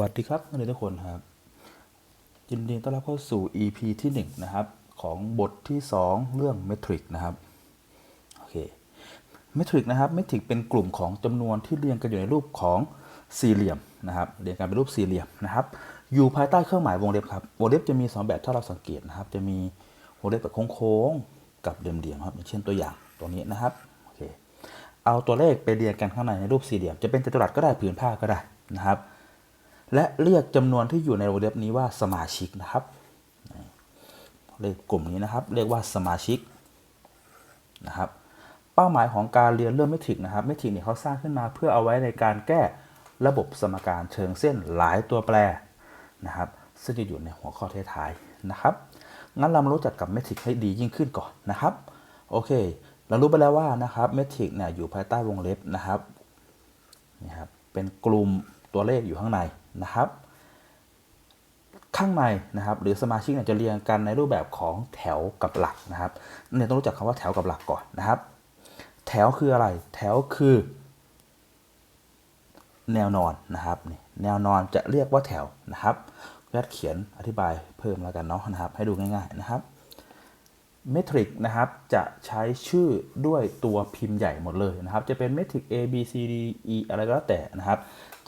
วัสดีครับนักเรียนทุกคนครับ ยินดีต้อนรับเข้าสู่ EP ที่1นะครับของบทที่ 2 เรื่องเมทริกนะครับโอเคเมทริกนะครับเมทริกเป็นกลุ่มของจำนวนที่เรียงกันอยู่ในรูปของสี่เหลี่ยมนะครับเรียงกันเป็นรูปสี่เหลี่ยมนะครับอยู่ภายใต้เครื่องหมายวงเล็บครับวงเล็บจะมี 2 แบบถ้าเราสังเกตนะครับ จะมีวงเล็บแบบโค้งๆกับเหลี่ยมๆครับอย่างเช่นตัวอย่างตัวนี้นะครับโอเคเอาตัวเลขไปเรียงกันข้างในในรูปสี่เหลี่ยมจะเป็นจัตุรัสก็ได้ผืนผ้าก็ได้นะครับ และเรียกจำนวนที่อยู่ในวงเล็บนี้ว่าสมาชิกนะครับเลขกลุ่มนี้นะครับ เรียกว่าสมาชิกนะครับ เป้าหมายของการเรียนเรื่องเมทริกนะครับเมทริกเนี่ยเขาสร้างขึ้นมาเพื่อเอาไว้ในการแก้ระบบสมการเชิงเส้นหลายตัวแปรนะครับ ซึ่งจะอยู่ในหัวข้อท้ายๆนะครับ งั้นเรามารู้จักกับเมทริกให้ดียิ่งขึ้นก่อนนะครับ โอเค เรารู้ไปแล้วว่านะครับเมทริกเนี่ยอยู่ภายใต้วงเล็บนะครับนี่ครับ เป็นกลุ่มตัวเลขอยู่ข้างใน นะครับ ข้างในนะครับ หรือสมาชิกจะเรียงกันในรูปแบบของแถวกับหลักนะครับเนี่ยต้องรู้จักคำว่าแถวกับหลักก่อนนะครับ แถวคืออะไร แถวคือ แนวนอนนะครับนี่แนวนอนจะเรียกว่าแถวนะครับยัดเขียนอธิบายเพิ่มแล้วกันเนาะนะครับ ให้ดูง่ายๆนะครับเมทริกนะครับจะใช้ชื่อด้วยตัวพิมพ์ใหญ่หมดเลยนะครับ จะเป็นเมทริก A B C D E อะไรก็แล้วแต่นะครับ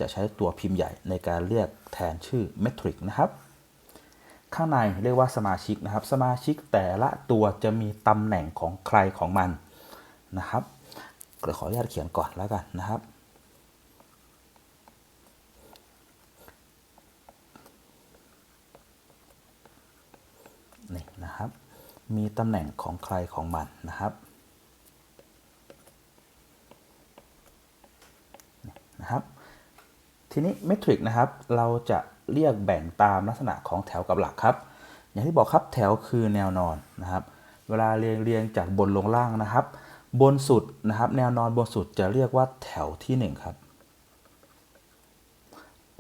จะใช้ตัวพิมพ์ใหญ่ในการเรียกแทนชื่อเมทริกนะครับ ข้างในเรียกว่าสมาชิกนะครับ สมาชิกแต่ละตัวจะมีตำแหน่งของใครของมันนะครับเดี๋ยวขออนุญาตเขียนก่อนแล้วกันนะครับ นี่นะครับ มีตำแหน่งของใครของมันนะครับนี่นะครับ ทีนี้เมทริกนะครับ เราจะเรียกแบ่งตามลักษณะของแถวกับหลักครับ อย่างที่บอกครับแถวคือแนวนอนนะครับ เวลาเรียงเรียงจากบนลงล่างนะครับ บนสุดนะครับ แนวนอนบนสุดจะเรียกว่าแถวที่ 1 ครับ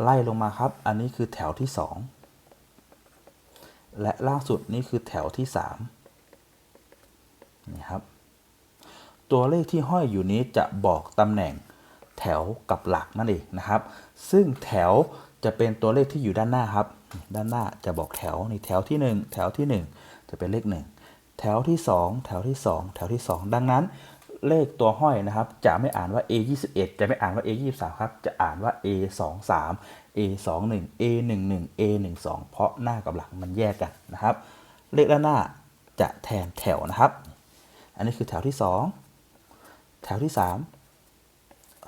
ไล่ลงมาครับ อันนี้คือแถวที่ 2 และล่างสุดนี่คือแถวที่3นี่ครับ ตัวเลขที่ห้อยอยู่นี้จะบอกตำแหน่ง แถวกับหลักนั่นเองนะครับ ซึ่งแถวจะเป็นตัวเลขที่อยู่ด้านหน้าครับ ด้านหน้าจะบอกแถวนี่แถวที่ 1 แถวที่ 1 จะเป็นเลข 1 แถวที่ 2 แถวที่ 2 แถวที่ 2 ดังนั้น เลขตัวห้อยนะครับ จะไม่อ่านว่า A 21จะไม่อ่านว่า A 23ครับ จะอ่านว่า A 23 A 21 A 11 A 12เพราะหน้ากับหลังมันแยกกันนะครับ เลขด้านหน้าจะแทนแถวนะครับ อันนี้คือแถวที่ 2 แถวที่ 3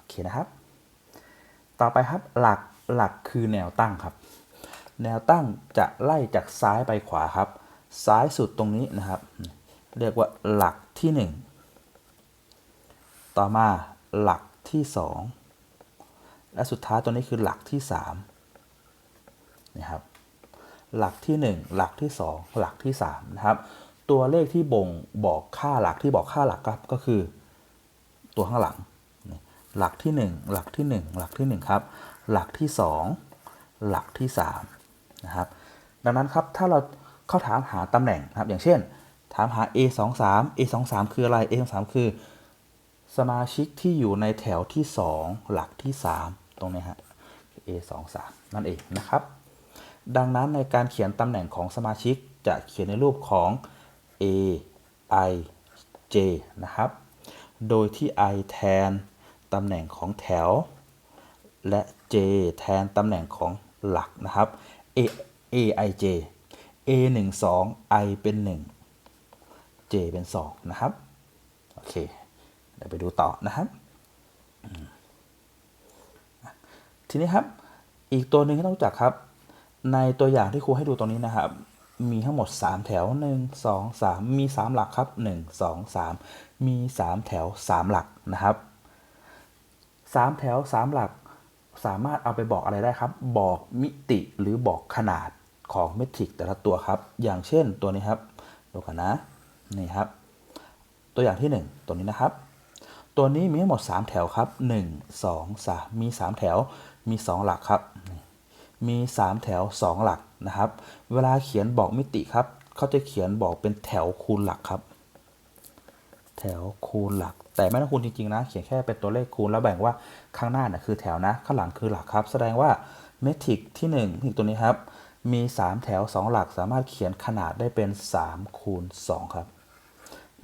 เคนะครับ ต่อไปครับหลักหลักคือแนวตั้งครับ แนวตั้งจะไล่จากซ้ายไปขวาครับ ซ้ายสุดตรงนี้นะครับ เรียกว่าหลักที่ 1 ต่อมาหลักที่ 2 และสุดท้ายตัวนี้คือหลักที่3นะครับหลักที่ 1 หลักที่ 2 หลักที่3นะครับตัวเลขที่บ่งบอกค่าหลักที่บอกค่าหลักครับก็คือตัวข้างหลัง หลักที่ 1 หลักที่ 1 หลักที่ 1 ครับ หลักที่ 2 หลักที่3นะครับ ดังนั้นครับ ถ้าเราเข้าถามหาตำแหน่งนะครับ อย่างเช่น ถามหา A 2 3 A 2 3คืออะไร A 2 3คือ สมาชิกที่อยู่ในแถวที่ 2 หลักที่ 3 ตรงนี้ฮะ A 2 3นั่นเองนะครับ ดังนั้นในการเขียนตำแหน่งของสมาชิกจะเขียนในรูปของ A I J นะครับ โดยที่ I แทน ตำแหน่งของแถว และ J แทนตำแหน่งของหลักนะครับ A A I J A 1 2 I เป็น 1 J เป็น 2 นะครับ โอเค เดี๋ยวไปดูต่อนะครับ ทีนี้ครับ อีกตัวหนึ่งที่ต้องรู้จักครับ ในตัวอย่างที่ครูให้ดูตรงนี้นะครับ มีทั้งหมด 3 แถว 1 2 3 มี 3 หลักครับ 1 2 3 มี 3 แถว 3 หลักนะครับ 3 แถว 3 หลักสามารถเอาไปบอกอะไรได้ครับ บอกมิติหรือบอกขนาดของเมทริกแต่ละตัวครับ อย่างเช่นตัวนี้ครับดูกันนะนี่ครับ ตัวอย่างที่ 1 ตัวนี้นะครับ ตัวนี้มีทั้งหมด 3 แถวครับ 1 2 3 มี 3 แถวมี 2 หลักครับ มี 3 แถว 2 หลักนะครับ เวลาเขียนบอกมิติครับเขาจะเขียนบอกเป็นแถวคูณหลักครับ แถวคูณหลัก แต่ไม่ต้องคูณจริงๆนะ เขียนแค่เป็นตัวเลขคูณแล้วแบ่งว่าข้างหน้าน่ะคือแถวนะ ข้างหลังคือหลักครับ แสดงว่าเมทริกที่1เมทริกตัวนี้ครับ มี 3 แถว 2 หลักสามารถเขียนขนาดได้เป็น3คูณ2ครับ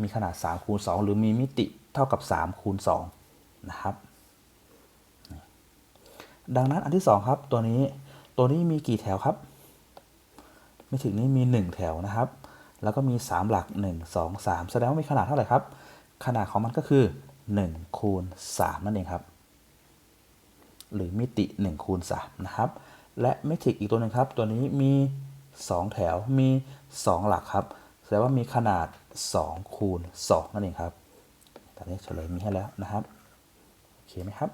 มีขนาด3คูณ2หรือมีมิติเท่ากับ3คูณ2นะครับ ดังนั้นอันที่ 2 ครับ ตัวนี้ ตัวนี้มีกี่แถวครับเมทริกนี้มี 1 แถวนะครับ แล้วก็มี 3 หลัก 1 2 3 แสดงว่ามีขนาดเท่าไหร่ครับ ขนาดของมันก็คือ1คูณ3นั่นเองครับ หรือมิติ1คูณ3นะครับ และเมทริกอีกตัวหนึ่งครับ ตัวนี้มี 2 แถวมี 2 หลักครับแสดงว่ามีขนาด 2 คูณ 2 นั่นเองครับตอนนี้เฉลยมีให้แล้วนะครับโอเคไหมครับ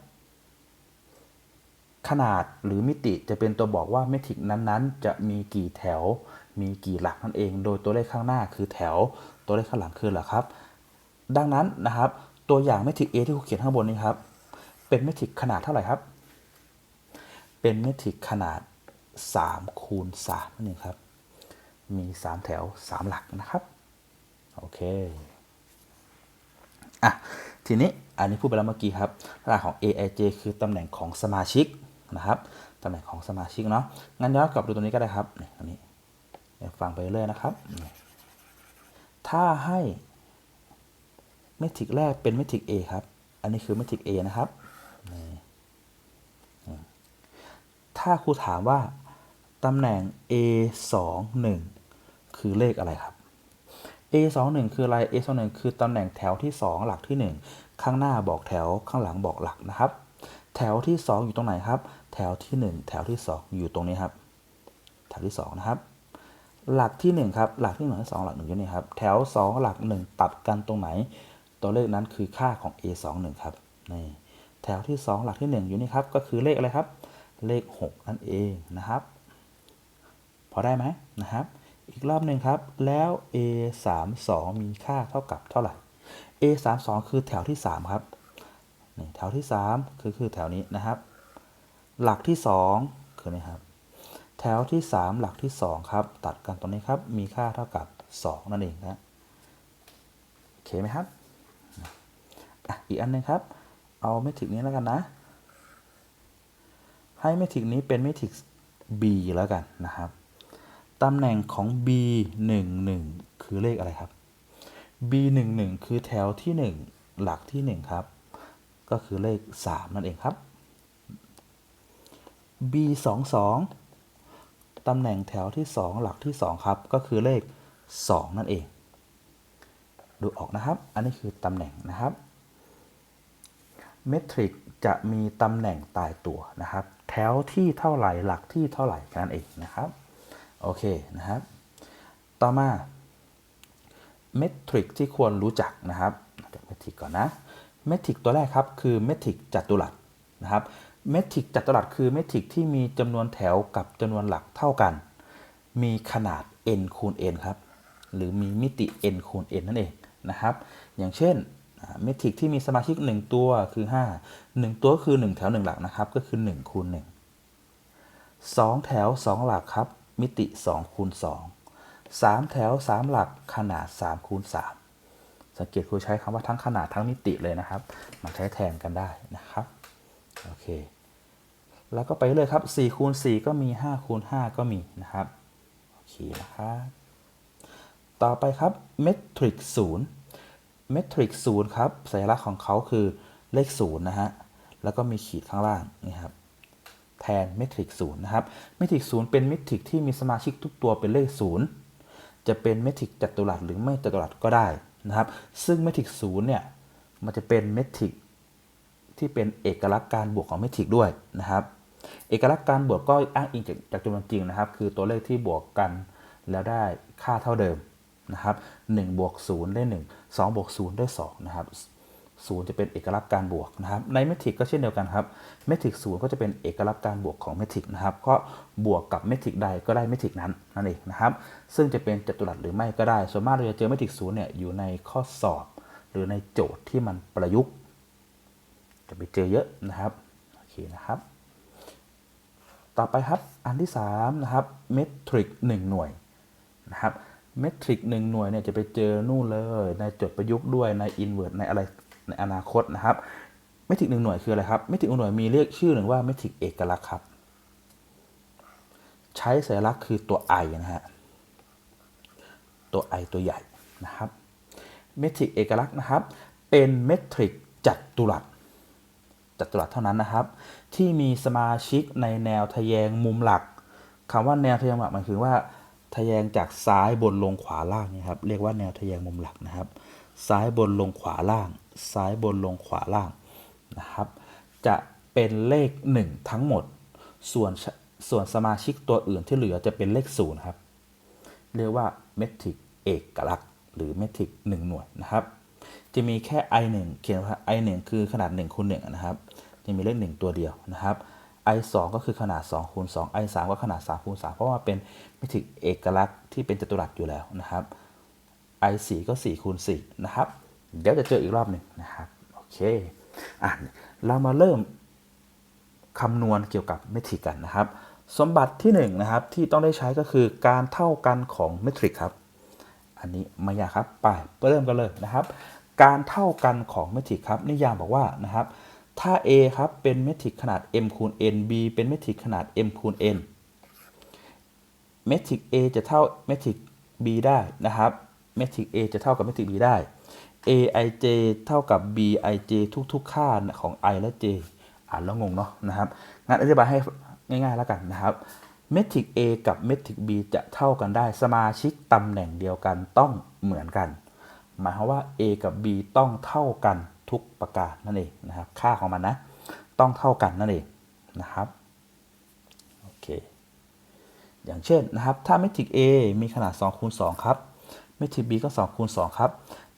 ขนาดหรือมิติจะเป็นตัวบอกว่าเมทริกนั้นๆ จะมีกี่แถว มีกี่หลักนั่นเอง โดยตัวเลขข้างหน้าคือแถว ตัวเลขข้างหลังคือหลักครับ ดังนั้นนะครับ ตัวอย่างเมทริก A ที่ครูเขียนข้างบนนี้ครับ เป็นเมทริกขนาดเท่าไหร่ครับ เป็นเมทริกขนาด3คูณ3นั่นเองครับ มี 3 แถว 3 หลักนะครับ โอเค อะ ทีนี้อันนี้พูดไปแล้วเมื่อกี้ครับลักของ aij คือตำแหน่งของสมาชิกนะครับตำแหน่งของสมาชิกเนาะ งั้นย้อนกลับดูตัวนี้ก็ได้ครับ นี่ตรงนี้ฟังไปเรื่อยนะครับ ถ้าให้ เมทริกแรกเป็นเมทริก A ครับ อันนี้คือเมทริก A นะครับ ถ้าครูถามว่าตำแหน่ง A 2 1คือเลขอะไรครับ A 2 1คืออะไร A 2 1คือตำแหน่งแถวที่ 2 หลักที่ 1 ข้างหน้าบอกแถวข้างหลังบอกหลักนะครับ แถวที่ 2 อยู่ตรงไหนครับ แถวที่ 1 แถวที่ 2 อยู่ตรงนี้ครับ แถวที่ 2 นะครับ หลักที่ 1 ครับ หลักที่1ที่2หลัก1อยู่นี่ครับ แถว 2 หลัก 1 ตัดกันตรงไหน ตัวเลขนั้นคือค่าของ A 2 1ครับนี่แถวที่ 2 หลักที่ 1 อยู่นี่ครับ ก็คือเลขอะไรครับ เลข 6 นั่นเองนะครับ พอได้ไหมนะครับ อีกรอบหนึ่งครับ แล้ว a 3 2มีค่าเท่ากับเท่าไหร่ a 3 2คือแถวที่ 3 ครับนี่แถวที่ 3 คือคือแถวนี้นะครับ หลักที่ 2 คือนี่ครับ แถวที่ 3 หลักที่ 2 ครับ ตัดกันตรงนี้ครับ มีค่าเท่ากับ 2 นั่นเองนะโอเคไหมครับ อีกอันหนึงครับ เอาเมทริกนี้แล้วกันนะ ให้เมทริกนี้เป็นเมทริก b แล้วกันนะครับ ตำแหน่งของ b 1 1คือเลขอะไรครับ b 1 1คือแถวที่ 1 หลักที่ 1 ครับ ก็คือเลข 3 นั่นเองครับ b 2 2ตำแหน่งแถวที่ 2 หลักที่ 2 ครับ ก็คือเลข 2 นั่นเอง ดูออกนะครับ อันนี้คือตำแหน่งนะครับ เมทริกจะมีตำแหน่งตายตัวนะครับ แถวที่เท่าไหร่หลักที่เท่าไหร่นั่นเองนะครับ โอเคนะครับ ต่อมาเมทริกที่ควรรู้จักนะครับเมทริกก่อนนะเมทริกตัวแรกครับคือเมทริกจัตุรัสนะครับเมทริกจัตุรัสคือเมทริกที่มีจำนวนแถวกับจำนวนหลักเท่ากัน มีขนาด n คูณ n ครับ หรือมีมิติ n คูณ n นั่นเองนะครับ อย่างเช่น เมทริกที่มีสมาชิก 1 ตัวคือ 5 1 ตัวคือ 1 แถว 1 หลักนะครับ ก็คือ 1 คูณ 1 2 แถว 2 หลักครับ มิติ 2 คูณ 2 3 แถว 3 หลักขนาด 3 คูณ 3 สังเกตครูใช้คำว่าทั้งขนาดทั้งมิติเลยนะครับ มาใช้แทนกันได้นะครับ โอเค แล้วก็ไปเลยครับ4คูณ4ก็มี 5 คูณ 5 ก็มีนะครับ โอเคนะครับ ต่อไปครับเมทริกศูนย์ เมทริกศูนย์ครับ สัญลักษณ์ของเขาคือเลขศูนย์นะฮะ แล้วก็มีขีดข้างล่างนี่ครับ แทนเมทริกศูนย์นะครับ เมทริกศูนย์เป็นเมทริกที่มีสมาชิกทุกตัวเป็นเลขศูนย์จะเป็นเมทริกจัตุรัสหรือไม่จัตุรัสก็ได้นะครับ ซึ่งเมทริกศูนย์เนี่ย มันจะเป็นเมทริกที่เป็นเอกลักษณ์การบวกของเมทริกด้วยนะครับ เอกลักษณ์การบวกก็อ้างอิงจากจากจำนวนจริงนะครับ คือตัวเลขที่บวกกันแล้วได้ค่าเท่าเดิมนะครับ1บวก0ได้ 1 2บวก0ได้2นะครับ0จะเป็นเอกลักษณ์การบวกนะครับ ในเมทริกก็เช่นเดียวกันครับ เมทริก0ก็จะเป็นเอกลักษณ์การบวกของเมทริกนะครับ ก็บวกกับเมทริกใดก็ได้เมทริกนั้นนั่นเองนะครับ ซึ่งจะเป็นจัตุรัสหรือไม่ก็ได้ ส่วนมากเราจะเจอเมทริก0เนี่ยอยู่ในข้อสอบ หรือในโจทย์ที่มันประยุกต์ จะไปเจอเยอะนะครับ โอเคนะครับ ต่อไปครับ อันที่3นะครับ เมทริก1หน่วยนะครับ เมทริก1หน่วยเนี่ยจะไปเจอนู่นเลย ในจทย์ประยุกต์ด้วยในอินเวอร์สในอะไรในอนาคตนะครับเมทริก1หน่วยคืออะไรครับเมทริกหน่วยมีเรียกชื่อหนึ่งว่าเมทริกเอกลักษณ์ครับ ใช้สัญลักษณ์คือตัว i นะฮะตัว i ตัวใหญ่นะครับเมทริกเอกลักษณ์นะครับ เป็นเมทริกจัตุรัสจัตุรัสเท่านั้นนะครับ ที่มีสมาชิกในแนวทะแยงมุมหลักคำว่าแนวทะแยงมุมหลักหมายถึงว่า ทะแยงจากซ้ายบนลงขวาล่างนี่ครับเรียกว่าแนวทะแยงมุมหลักนะครับ ซ้ายบนลงขวาล่าง ซ้ายบนลงขวาล่างนะครับ จะเป็นเลข 1 ทั้งหมด ส่วนส่วนสมาชิกตัวอื่นที่เหลือจะเป็นเลข0ครับเรียกว่าเมทริกเอกลักษณ์ หรือเมทริก1หน่วยนะครับ จะมีแค่ i 1เขียนว่า i 1คือขนาด1คูณ1นะครับ จะมีเลข 1 ตัวเดียวนะครับ i 2ก็คือขนาด2คูณ2 i 3ก็ขนาด3คูณ3เพราะว่าเป็นเมทริกเอกลักษณ์ที่เป็นจัตุรัสอยู่แล้วนะครับ i 4ก็4คูณ4นะครับ เดี๋ยวจะเจออีกรอบหนึ่งนะครับ โอเคอะเรามาเริ่มคำนวณเกี่ยวกับเมทริกกันนะครับ สมบัติที่1นะครับที่ต้องได้ใช้ก็คือการเท่ากันของเมทริกครับ อันนี้ไม่ยากครับ ไปเริ่มกันเลยนะครับ การเท่ากันของเมทริกครับ นิยามบอกว่านะครับ ถ้า A ครับเป็นเมทริกขนาด m คูณ n B เป็นเมทริกขนาด m คูณ n เมทริก A จะเท่าเมทริก B ได้นะครับเมทริก A จะเท่ากับเมทริก B ได้ aij เท่ากับ bij ทุกๆ ค่าของ i และ j อ่านแล้วงงเนาะนะครับงั้นอธิบายให้ง่ายๆแล้วกันนะครับเมทริก A กับเมทริก B จะเท่ากันได้สมาชิกตำแหน่งเดียวกันต้องเหมือนกัน หมายความว่า A กับ B ต้องเท่ากัน ทุกประการนั่นเองนะครับ ค่าของมันนะ ต้องเท่ากันนั่นเองนะครับโอเคอย่างเช่นนะครับ ถ้าเมทริก A มีขนาด2คูณ2ครับเมทริก B ก็2คูณ2ครับ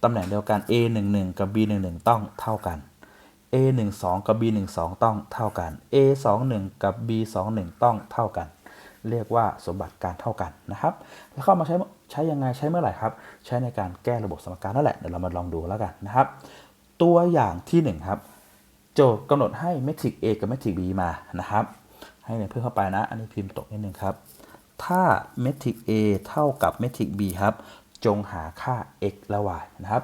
ตำแหน่งเดียวกัน A 1 1กับ B 1 1ต้องเท่ากัน A 1 2กับ B 1 2ต้องเท่ากัน A 2 1กับ B 2 1ต้องเท่ากัน เรียกว่าสมบัติการเท่ากันนะครับ แล้วเข้ามาใช้ใช้ยังไงใช้เมื่อไหร่ครับ ใช้ในการแก้ระบบสมการนั่นแหละเดี๋ยวเรามาลองดูแล้วกันนะครับ ตัวอย่างที่ 1 ครับ โจทย์กำหนดให้เมทริก A กับเมทริก B มานะครับ ให้เนี่ยเพื่อเข้าไปนะ อันนี้พิมพ์ตกนิดนึงครับ ถ้าเมทริก A เท่ากับเมทริก B ครับ จงหาค่า x และ y นะครับ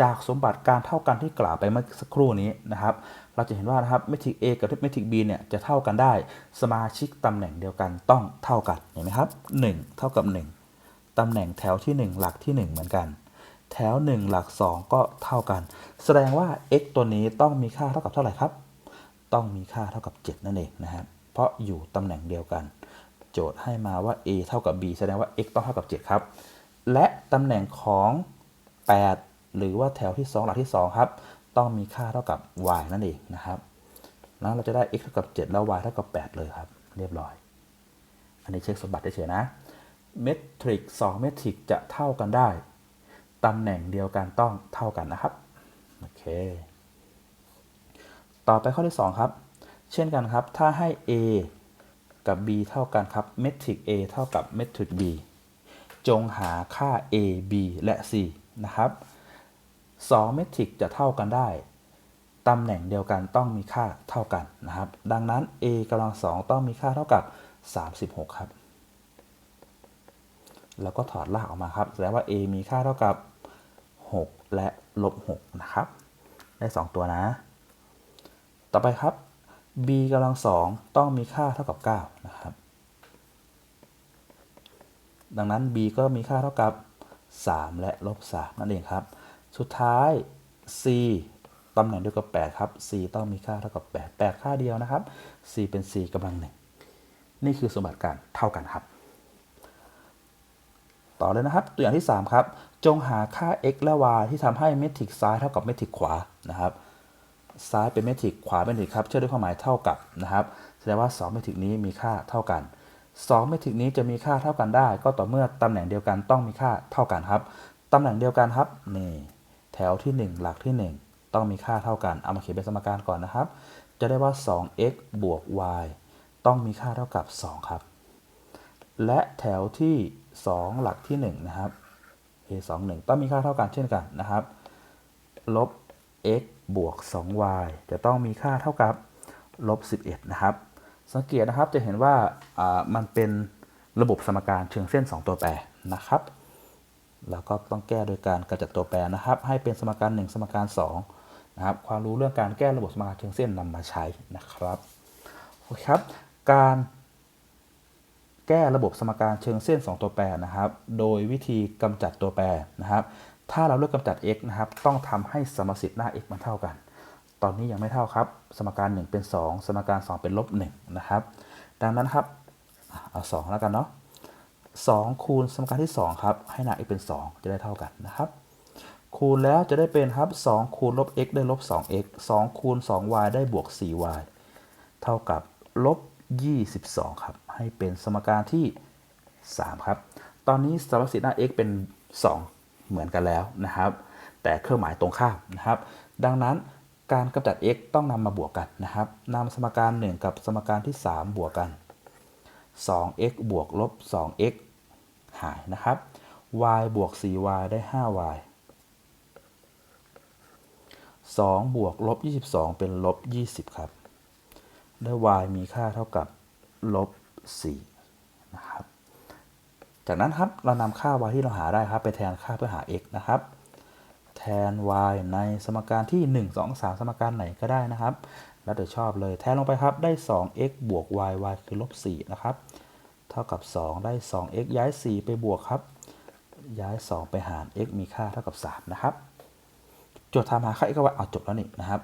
จากสมบัติการเท่ากันที่กล่าวไปเมื่อสักครู่นี้นะครับ เราจะเห็นว่านะครับเมทริก A กับเมทริก B เนี่ยจะเท่ากันได้ สมาชิกตำแหน่งเดียวกันต้องเท่ากันเห็นไหมครับ 1 เท่ากับ 1ตำแหน่งแถวที่ 1 หลักที่ 1 เหมือนกัน แถว 1 หลัก 2 ก็เท่ากัน แสดงว่า x ตัวนี้ต้องมีค่าเท่ากับเท่าไหร่ครับ ต้องมีค่าเท่ากับ 7 นั่นเองนะครับ เพราะอยู่ตำแหน่งเดียวกัน โจทย์ให้มาว่า a เท่ากับ b แสดงว่า x ต้องเท่ากับ 7 ครับ และตำแหน่งของ 8 หรือว่าแถวที่ 2 หลักที่ 2 ครับ ต้องมีค่าเท่ากับ y นั่นเองนะครับแล้วเราจะได้ x เท่ากับ 7 แล้ว y เท่ากับ 8 เลยครับ เรียบร้อย อันนี้เช็คสมบัติเฉยๆนะ เมทริก2เมทริกจะเท่ากันได้ ตำแหน่งเดียวกันต้องเท่ากันนะครับ โอเค ต่อไปข้อที่ 2 ครับ เช่นกันครับ ถ้าให้ a กับ b เท่ากันครับเมทริก a เท่ากับเมทริก b จงหาค่า a b และ c นะครับ2เมทริกจะเท่ากันได้ ตำแหน่งเดียวกันต้องมีค่าเท่ากันนะครับ ดังนั้น a กำลังสองต้องมีค่าเท่ากับ 36 ครับ แล้วก็ถอดรากออกมาครับแสดงว่า a มีค่าเท่ากับ 6 และลบ6นะครับ ได้ 2 ตัวนะ ต่อไปครับ b กำลังสองต้องมีค่าเท่ากับ9นะครับ ดังนั้น b ก็มีค่าเท่ากับ 3 และลบ3นั่นเองครับ สุดท้าย c ตำแหน่งเดียวกับ 8 ครับ c ต้องมีค่าเท่ากับ 8 8 ค่าเดียวนะครับ c เป็น c กำลังหนึ่งนี่คือสมบัติการเท่ากันครับ ต่อเลยนะครับ ตัวอย่างที่ 3 ครับ จงหาค่า x และ y ที่ทำให้เมทริกซ้ายเท่ากับเมทริกขวานะครับ ซ้ายเป็นเมทริกขวาเป็นเมทริกครับเชื่อด้วยความหมายเท่ากับนะครับแสดงว่า 2 เมทริกนี้มีค่าเท่ากัน 2 เมทริกนี้จะมีค่าเท่ากันได้ ก็ต่อเมื่อตำแหน่งเดียวกันต้องมีค่าเท่ากันครับตำแหน่งเดียวกันครับนี่แถวที่ 1 หลักที่ 1 ต้องมีค่าเท่ากันเอามาเขียนเป็นสมการก่อนนะครับ จะได้ว่า 2x บวก y ต้องมีค่าเท่ากับ 2 ครับ และแถวที่ 2 หลักที่1นะครับ a 2 1ต้องมีค่าเท่ากันเช่นกันนะครับ ลบ x บวก 2y จะต้องมีค่าเท่ากับลบ 11 นะครับ สังเกตนะครับจะเห็นว่ามันเป็นระบบสมการเชิงเส้น 2 ตัวแปรนะครับ แล้วก็ต้องแก้โดยการกระจัดตัวแปรนะครับ ให้เป็นสมการ 1 สมการ2นะครับ ความรู้เรื่องการแก้ระบบสมการเชิงเส้นนำมาใช้นะครับโอเคครับ การ แก้ระบบสมการเชิงเส้น 2 ตัวแปรนะครับ โดยวิธีกำจัดตัวแปรนะครับ ถ้าเราเลือกกำจัด x นะครับ ต้องทำให้สมสิทธิ์หน้า x มันเท่ากัน ตอนนี้ยังไม่เท่าครับ สมการ 1 เป็น 2 สมการ 2 เป็นลบ1นะครับ ดังนั้นครับอะเอา2แล้วกันเนาะ2คูณสมการที่ 2 ครับ ให้หน้า x เป็น 2 จะได้เท่ากันนะครับ คูณแล้วจะได้เป็นครับ 2 คูณลบ x ได้ลบ 2x 2 คูณ 2y ได้บวก 4y เท่ากับลบ 22 ครับ ให้เป็นสมการที่ 3 ครับ ตอนนี้สมสิทธิ์หน้า x เป็น 2 เหมือนกันแล้วนะครับ แต่เครื่องหมายตรงข้ามนะครับ ดังนั้นการกำจัด x ต้องนำมาบวกกันนะครับนำสมการ 1 กับสมการที่ 3 บวกกัน 2x บวกลบ 2x หายนะครับ y บวก 4y ได้ 5y 2 บวกลบ 22 เป็นลบ 20 ครับ ได้ y มีค่าเท่ากับลบ4นะครับ จากนั้นครับเรานำค่า y ที่เราหาได้ครับไปแทนค่าเพื่อหา x นะครับ แทน y ในสมการที่ 1 2 3 สมการไหนก็ได้นะครับ แล้วแต่ชอบเลยแทนลงไปครับได้ 2x บวก y y คือลบ4นะครับ เท่ากับ 2 ได้ 2x ย้าย 4 ไปบวกครับ ย้าย 2 ไปหาร x มีค่าเท่ากับ 3 นะครับโจทย์ถามหาค่า x กับ y เอาจบแล้วนี่นะครับ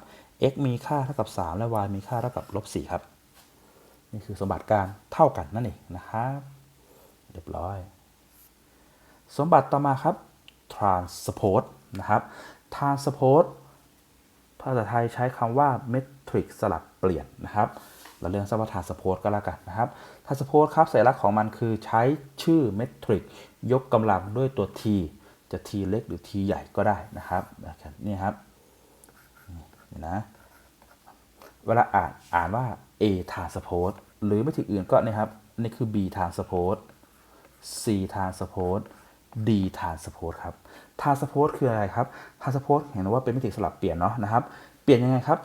x มีค่าเท่ากับ 3 และ y มีค่าเท่ากับลบ4ครับนี่คือสมบัติการเท่ากันนั่นเองนะครับเรียบร้อย สมบัติต่อมาครับ transpose นะครับ transpose ภาษาไทยใช้คำว่า metric สลับเปลี่ยนนะครับเราเรียกสั้นว่า transpose ก็แล้วกันนะครับ transpose ครับสัญลักษณ์ของมันคือใช้ชื่อ metric ยกกำลังด้วยตัว t จะ t เล็กหรือ t ใหญ่ก็ได้นะครับนี่ครับ นี่นะเวลาอ่านอ่านว่า a transpose หรือไม่ถึงอื่นก็นะครับนี่คือ b transpose c transpose d transpose ครับ transpose คืออะไรครับ transpose เห็นว่าเป็นมิติสลับเปลี่ยนเนาะนะครับ เปลี่ยนยังไงครับ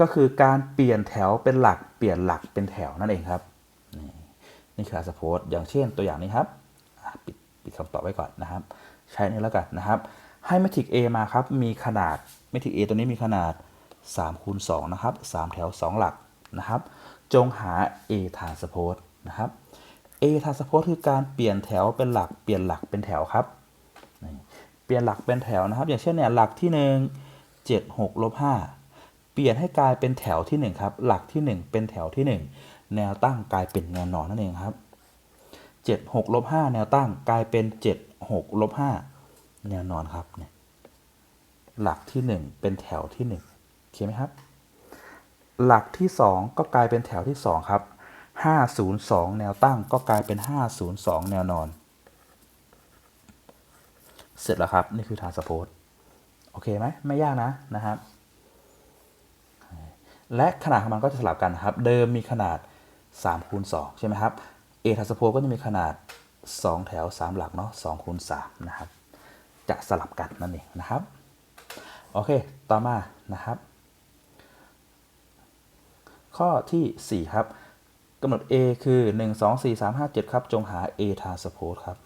ก็คือการเปลี่ยนแถวเป็นหลักเปลี่ยนหลักเป็นแถวนั่นเองครับ นี่นี่คือ transpose อย่างเช่นตัวอย่างนี้ครับปิดปิดคำตอบไว้ก่อนนะครับ ใช้นี่แล้วกันนะครับ ให้เมทริก A มาครับ มีขนาดเมทริก A ตัวนี้มีขนาด 3คูณ2นะครับ3แถว 2 หลักนะครับ จงหา A transpose นะครับ A transpose คือการเปลี่ยนแถวเป็นหลักเปลี่ยนหลักเป็นแถวครับเปลี่ยนหลักเป็นแถวนะครับ อย่างเช่นเนี่ยหลักที่ 1 7 6ลบ5เปลี่ยนให้กลายเป็นแถวที่ 1 ครับ หลักที่ 1 เป็นแถวที่ 1 แนวตั้งกลายเป็นแนวนอนนั่นเองครับ7 6ลบ5แนวตั้งกลายเป็น 7 6ลบ5แนวนอนครับเนี่ยหลักที่ 1 เป็นแถวที่ 1 โอเคไหมครับ หลักที่ 2 ก็กลายเป็นแถวที่ 2 ครับ 502 แนวตั้งก็กลายเป็น 502 แนวนอน เสร็จแล้วครับ นี่คือทานสโพสโอเคไหมไม่ยากนะนะครับ และขนาดของมันก็จะสลับกันครับ เดิมมีขนาด3คูณ2ใช่ไหมครับ A ทานสโพสก็จะมีขนาด 2 แถว 3 หลักเนาะ2คูณ3นะครับ จะสลับกันนั่นเองนะครับ โอเค ต่อมานะครับ ข้อทีสี่ 4 ครับกำหนด A คือ 1 2 4 3 5 7 ครับ จงหา A transpose ครับ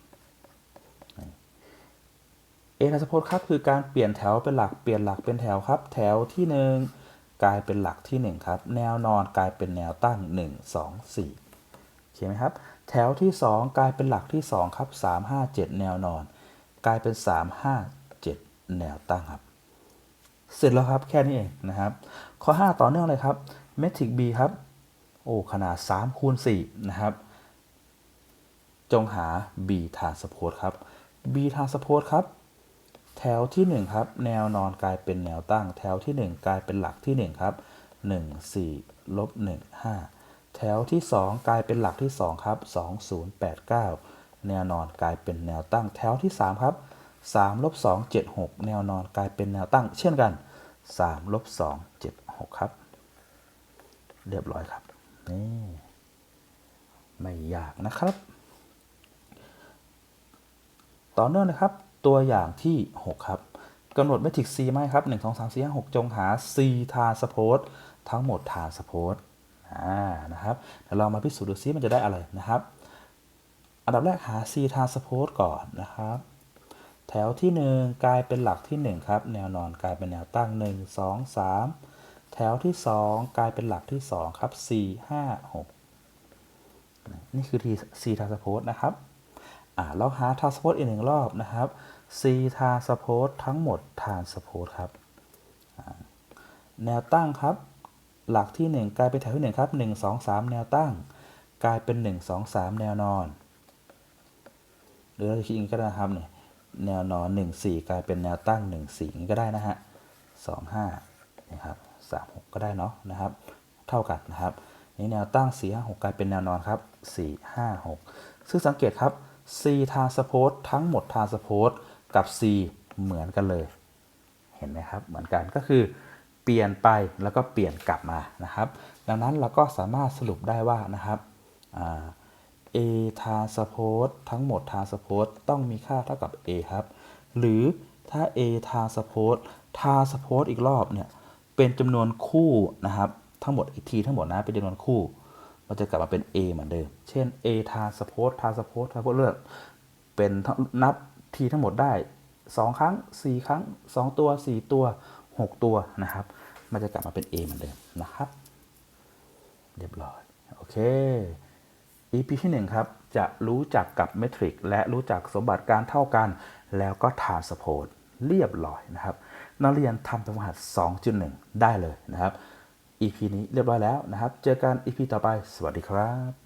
A transpose ครับคือการเปลี่ยนแถวเป็นหลักเปลี่ยนหลักเป็นแถวครับ แถวที่ 1 กลายเป็นหลักที่ 1 ครับ แนวนอนกลายเป็นแนวตั้ง 1 2 4 เขียนไหมครับ แถวที่ 2 กลายเป็นหลักที่ 2 ครับ 3 5 7 แนวนอน กลายเป็น 3 5 7 แนวตั้งครับ เสร็จแล้วครับแค่นี้เองนะครับ ข้อ 5 ต่อเนื่องเลยครับ เมทริก B ครับ โอ้ขนาด3คูณ4นะครับ จงหา B transpose ครับ B transpose ครับ แถวที่ 1 ครับ แนวนอนกลายเป็นแนวตั้ง แถวที่ 1 กลายเป็นหลักที่ 1 ครับ 1 4ลบ1 5 แถวที่ 2 กลายเป็นหลักที่ 2 ครับ 2 0 8 9 แนวนอนกลายเป็นแนวตั้ง แถวที่ 3 ครับ3ลบ2 7 6 แนวนอนกลายเป็นแนวตั้ง เช่นกัน3ลบ2 7 6 ครับ เรียบร้อยครับ นี่ ไม่ยากนะครับ ต่อเนื่องนะครับ ตัวอย่างที่ 6 ครับกำหนดเมทริกซ C ไหมครับ 1 2 3 4 5 6 จงหา C transpose ทั้งหมด transpose อ่านะครับเดี๋ยวเรามาพิสูจน์ดูซิมันจะได้อะไรนะครับ อันดับแรกหา C transpose ก่อนนะครับแถวที่ 1 กลายเป็นหลักที่ 1 ครับ แนวนอนกลายเป็นแนวตั้ง 1 2 3 แถวที่ 2 กลายเป็นหลักที่ 2 ครับ 4 5 6 นี่คือ c transpose นะครับอ่าเราหา transpose อีกหนึ่งรอบนะครับ c transpose ทั้งหมด transpose ครับ แนวตั้งครับ หลักที่ 1 กลายเป็นแถวที่ 1 ครับ 1 2 3 แนวตั้ง กลายเป็น 1 2 3 แนวนอน หรือเราจะคิดอย่างนี้ก็ได้นะครับเนี่ยแนวนอน 1 4 กลายเป็นแนวตั้ง 1 4อย่างนี้ก็ได้นะฮะ2 5นะครับ 3 6 ก็ได้เนาะนะครับ เท่ากันนะครับนี่แนวตั้ง 4 5 6 กลายเป็นแนวนอนครับ 4 5 6 ซึ่งสังเกตครับ C transpose ทั้งหมด transpose กับ C เหมือนกันเลย เห็นไหมครับ เหมือนกันก็คือเปลี่ยนไปแล้วก็เปลี่ยนกลับมานะครับ ดังนั้นเราก็สามารถสรุปได้ว่านะครับอ่า A transpose ทั้งหมด transpose ต้องมีค่าเท่ากับ A ครับ หรือถ้า A transpose transpose อีกรอบเนี่ย เป็นจำนวนคู่นะครับ ทั้งหมดอีกทีทั้งหมดนะเป็นจำนวนคู่ มันจะกลับมาเป็น A เหมือนเดิม เช่น A transpose transpose transpose เลือกเป็นนับทีทั้งหมดได้ 2 ครั้ง 4 ครั้ง 2 ตัว 4 ตัว 6 ตัวนะครับ มันจะกลับมาเป็น A เหมือนเดิมนะครับ เรียบร้อย โอเค EP ที่ 1 ครับ จะรู้จักกับเมทริกและรู้จักสมบัติการเท่ากัน แล้วก็ทานสโพดเรียบร้อยนะครับ นักเรียนทำเป็นรหัส2.1 ได้เลยนะครับ EP นี้เรียบร้อยแล้วนะครับ เจอกัน EP ต่อไป สวัสดีครับ